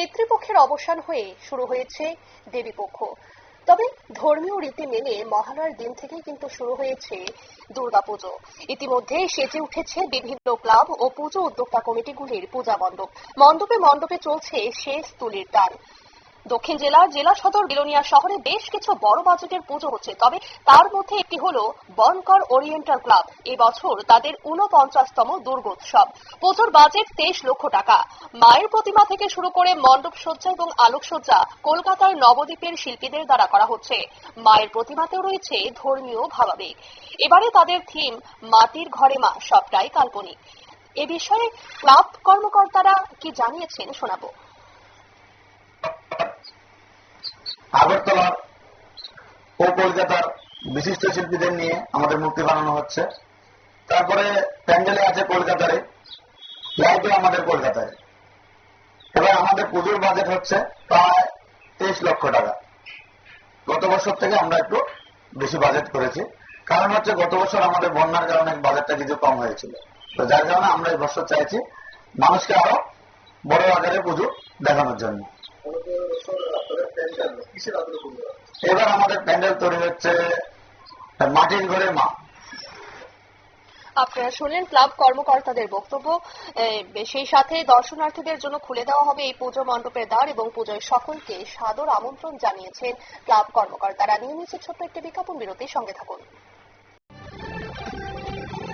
পিতৃপক্ষের অবসান হয়ে শুরু হয়েছে দেবীপক্ষ। তবে ধর্মীয় রীতি মেনে মহালয়ার দিন থেকে কিন্তু শুরু হয়েছে দুর্গাপুজো। ইতিমধ্যে সেজে উঠেছে বিভিন্ন ক্লাব ও পুজো উদ্যোক্তা কমিটিগুলির পূজা মণ্ডপ। মণ্ডপে মণ্ডপে চলছে শেষ তুলির টান দক্ষিণ জেলার জেলা সদর বিলোনিয়া শহরে বেশ কিছু বড় বাজেটের পুজো হচ্ছে। তবে তার মধ্যে একটি হলো বনকর ওরিয়েন্টাল ক্লাব। এবছর তাদের উনপঞ্চাশতম দুর্গোৎসব পুজোর বাজেট তেইশ লক্ষ টাকা। মায়ের প্রতিমা থেকে শুরু করে মণ্ডপ সজ্জা এবং আলোকসজ্জা কলকাতার নবদ্বীপের শিল্পীদের দ্বারা করা হচ্ছে। মায়ের প্রতিমাতেও রয়েছে ধর্মীয় ভাবাবেগ। এবারে তাদের থিম মাটির ঘরে মা, সবটাই কাল্পনিক। এ বিষয়ে ক্লাব কর্মকর্তারা কি জানিয়েছেন শোনাবো। আগরতলার ও কলকাতার বিশিষ্ট শিল্পীদের নিয়ে আমাদের মূর্তি বানানো হচ্ছে। তারপরে প্যান্ডেলে আছে কলকাতারে লাইটে আমাদের কলকাতায় এবার আমাদের পুজোর বাজেট হচ্ছে প্রায় তেইশ লক্ষ টাকা। গত বছর থেকে আমরা একটু বেশি বাজেট করেছি। কারণ হচ্ছে গত বছর আমাদের বন্যার কারণে বাজেটটা কিছু কম হয়েছিল। তো যার কারণে আমরা এই বছর চাইছি মানুষকে আরও বড় আকারে পুজো দেখানোর জন্য। এবার আমাদের প্যান্ডেল তৈরি হচ্ছে মাটির ঘরে মা। আপনারা শুনলেন ক্লাব কর্মকর্তাদের বক্তব্য। সেই সাথে দর্শনার্থীদের জন্য খুলে দেওয়া হবে এই পুজো মণ্ডপের দ্বার এবং পুজোয় সকলকে সাদর আমন্ত্রণ জানিয়েছেন ক্লাব কর্মকর্তারা। নিয়ে নিচ্ছে ছোট্ট একটি বিজ্ঞাপন বিরতির সঙ্গে থাকুন।